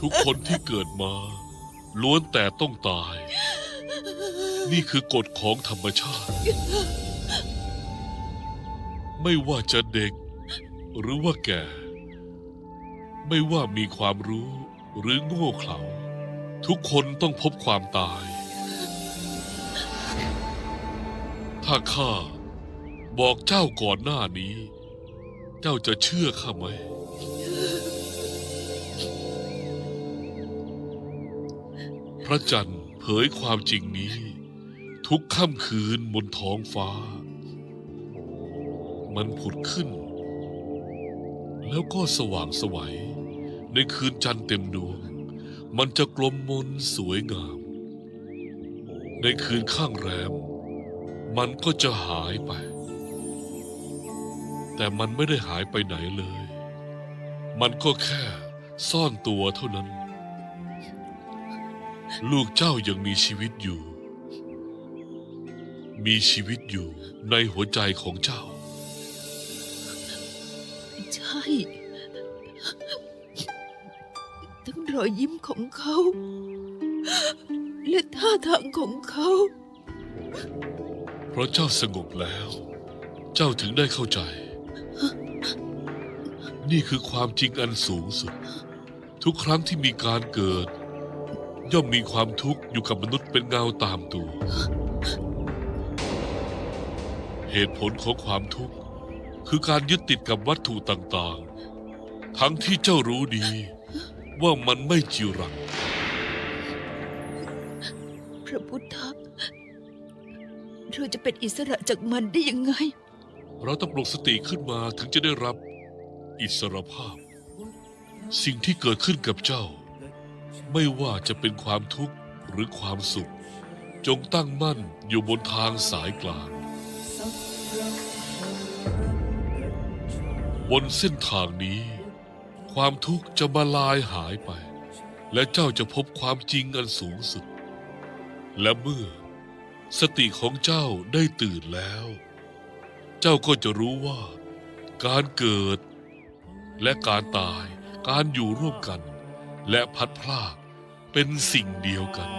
ทุกคนที่เกิดมา ล้วนแต่ต้องตาย นี่คือกฎของธรรมชาติ ไม่ว่าจะเด็ก หรือว่าแก่ ไม่ว่ามีความรู้หรือโง่เขลาทุกคนต้องพบความตาย ถ้าข้าบอกเจ้าก่อนหน้านี้ เจ้าจะเชื่อข้าไหม พระจันทร์เผยความจริงนี้ ทุกค่ำคืนบนท้องฟ้า มันผุดขึ้น แล้วก็สว่างไสวัย ในคืนจันทร์เต็มดวง มันจะกลมมนสวยงาม ในคืนข้างแรม มันก็จะหายไป แต่มันไม่ได้หายไปไหนเลย มันก็แค่ซ่อนตัวเท่านั้น ลูกเจ้ายังมีชีวิตอยู่ มีชีวิตอยู่ในหัวใจของเจ้า ใช่ ทั้งรอยยิ้มของเขา และท่าทางของเขา เพราะเจ้าสงบแล้ว เจ้าถึงได้เข้าใจ นี่คือความจริงอันสูงสุด ทุกครั้งที่มีการเกิด ย่อมมีความทุกข์อยู่กับมนุษย์เป็นเงาตามตัว เหตุผลของความทุกข์ คือการยึดติดกับวัตถุต่างๆ ทั้งที่เจ้ารู้ดี ว่ามันไม่จีรัง พระพุทธะเราจะเป็นอิสระจากมันได้ยังไง เราต้องปลุกสติขึ้นมาถึงจะได้รับอิสรภาพ สิ่งที่เกิดขึ้นกับเจ้า ไม่ว่าจะเป็นความทุกข์หรือความสุข จงตั้งมั่นอยู่บนทางสายกลาง บนเส้นทางนี้ ความทุกข์จะมาลายหายไป และเจ้าจะพบความจริงอันสูงสุด และเมื่อสติของเจ้าได้ตื่นแล้ว เจ้าก็จะรู้ว่า การเกิด และการตายการอยู่ร่วมกัน และพัดพลากเป็นสิ่งเดียวกัน